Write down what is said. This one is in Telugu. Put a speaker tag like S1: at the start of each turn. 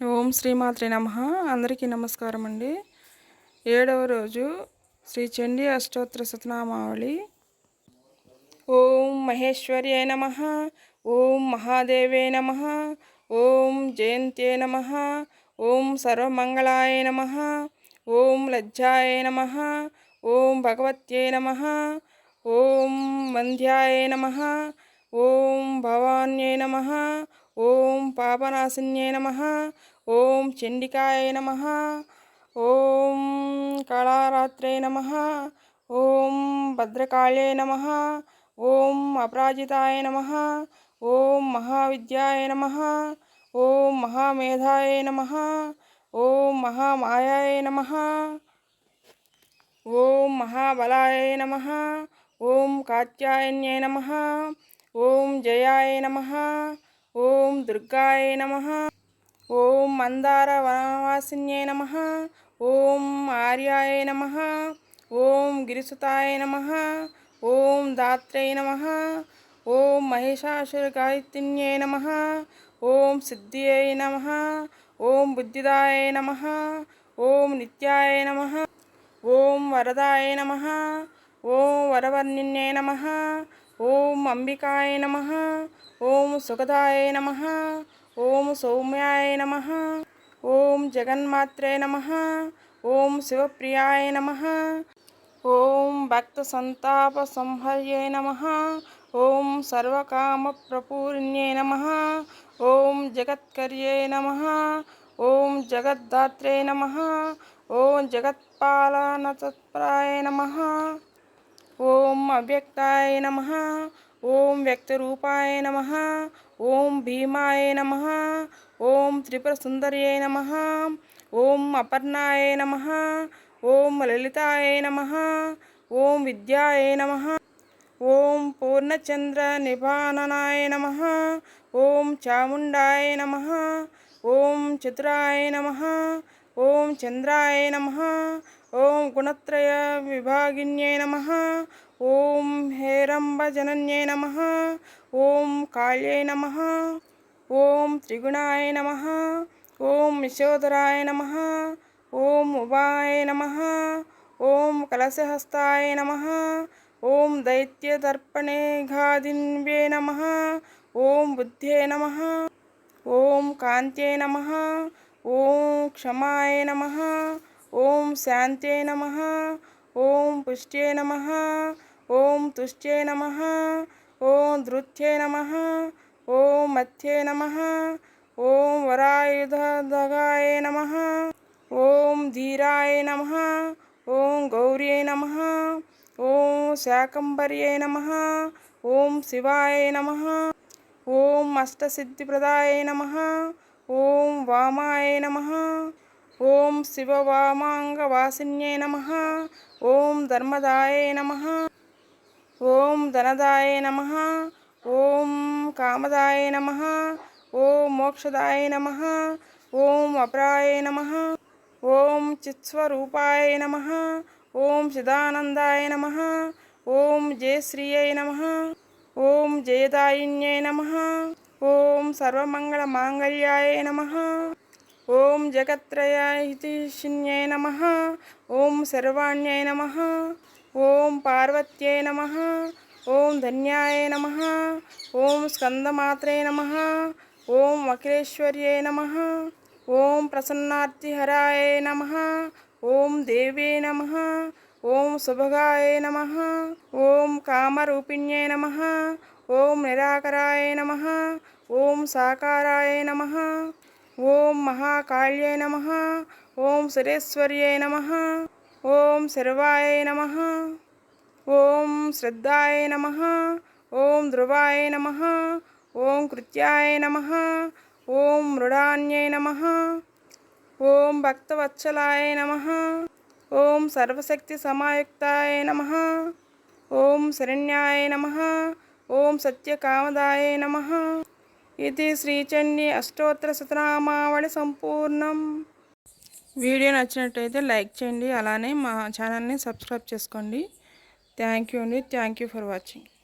S1: ఓం శ్రీమాత్రి నమ. అందరికీ నమస్కారం అండి ఏడవ రోజు శ్రీ చండీ అష్టోత్తర సతనామావళి. ఓం మహేశ్వర్యే నమ. ఓం మహాదేవే నమ. ఓం జయంత్యే నమ. ఓం సర్వమంగళాయ నమ. ఓం లజ్జాయ నమ. ఓం భగవత్యే నమ. ఓం వంధ్యాయ నమ. ఓం భవాన్యే నమ. ఓం పాపనాశిన్యై నమ ఓం చండికాయ నమ ఓం కాళారాత్రే నమ ఓం భద్రకాళే నమ ఓం అపరాజితాయ నమ ఓం మహావిద్యాయ నమ ఓం మహామేధాయ నమ ఓం మహామాయాయ నమ ఓం మహాబలాయ నమ ఓం కాత్యాయన్యై నమ ఓం జయాయ నమ ఓం దుర్గాయ నమ ఓం మందార వనవాసిన్యే నమ ఓం ఆర్యాయ నమ ఓం గిరిసుతాయ నమ ఓం దాత్రై నమ ఓం మహిషాసురగాయత్రిన్యే నమ ఓం సిద్ధియై నమ ఓం బుద్ధిదాయ నమ ఓం నిత్యాయ నమ ఓం వరదాయ నమ ఓం వరవర్ణిన్యే నమ ఓం అంబికాయ నమ ఓం సుగదాయ నమ ఓం సౌమ్యాయ నమ ఓం జగన్మాత్రే నమ ఓం శివప్రియాయ నమ ఓం భక్త సంతాప సంహర్యే నమ ఓం సర్వకామ ప్రపూర్ణ్యే నమ ఓం జగత్కర్యే నమ ఓం జగద్ధాత్రే నమ ఓం జగత్పాలనతత్పరాయ నమ. ఓం అవ్యక్తాయ నమ ఓం వ్యక్తరూపాయ నమ ఓం భీమాయ నమ ఓం త్రిపురసుందర్యై నమ ఓం అపర్ణాయ నమ ఓం లలితాయ నమ ఓం విద్యాయ నమ ఓం పూర్ణచంద్ర నిభాననాయ నమ ఓం చాముండాయ నమ ఓం చతురాయ నమ ఓం చంద్రాయ నమ ఓం గుణత్రయ విభాగిన్యై నమ ఓం హేరంబజనన్యై నమ ఓం కాళ్యై నమ ఓం త్రిగుణాయ నమ ఓం యశోధరాయ నమ ఓం ఉభాయ నమ ఓం కలశహస్తాయ నమ ఓం దైత్యదర్పణే ఘాదిన్వే నమ ఓం బుద్ధే నమ ఓం కాంత్యై నమ ఓం క్షమాయ నమ ఓం శాంతే నమ ఓం పుష్టే నమ ఓం తుష్టే నమ ఓం ధృత్యే నమ ఓం మధ్యే నమ ఓం వరాయుధగాయ నమ ఓం ధీరాయ నమ ఓం గౌర్యై నమ ఓం శాకంబర్యై నమ ఓం శివాయ నమ ఓం అష్టసిద్ధిప్రదాయ నమ ఓం వామాయ నమ ఓం శివవామాంగవాసిన్యై నమ ఓం ధర్మదాయ నమ ఓం ధనదాయ నమ ఓం కామదాయ నమ ఓం మోక్షదాయ నమ ఓం అపరాయ నమ ఓం చిత్స్వరూపాయ నమ ఓం చిదానందాయ నమ ఓం జయశ్రీయై నమ ఓం జయదాయిన్యై నమ ఓం సర్వమంగళమాంగళ్యాయ నమ ఓం జగత్రయహితిషిన్యై నమ ఓం సర్వాణ్యై నమ ఓం పార్వత్యై నమ ఓం ధన్యాయ నమ ఓం స్కందమాత్రే నమ ఓం వక్రేశ్వర్యై నమ ఓం ప్రసన్నార్తిహరాయ నమ ఓం దేవే నమ ఓం శుభగాయ నమ ఓం కామరూపిణ్యై నమ ఓం నిరాకరాయ నమ ఓం సాకారాయ నమ ఓం మహాకాళ్యై నమ ఓం సురేశ్వర్యై నమ ఓం శర్వాయ నమ ఓం శ్రద్ధాయ నమ ఓం ధ్రువాయ నమ ఓం కృత్యాయ నమ ఓం మృడాన్యై నమ ఓం భక్తవత్సలాయ నమ ఓం సర్వశక్తి సమాయుక్తాయ నమ ఓం శరణ్యాయ నమ ఓం సత్యకామదాయ నమ ఇది శ్రీచండి అష్టోత్తర శతనామావళి సంపూర్ణం వీడియో నచ్చినట్టయితే లైక్ చేయండి అలానే మా ఛానల్ని సబ్స్క్రైబ్ చేసుకోండి థ్యాంక్ యూ అండి థ్యాంక్ యూ ఫర్ వాచింగ్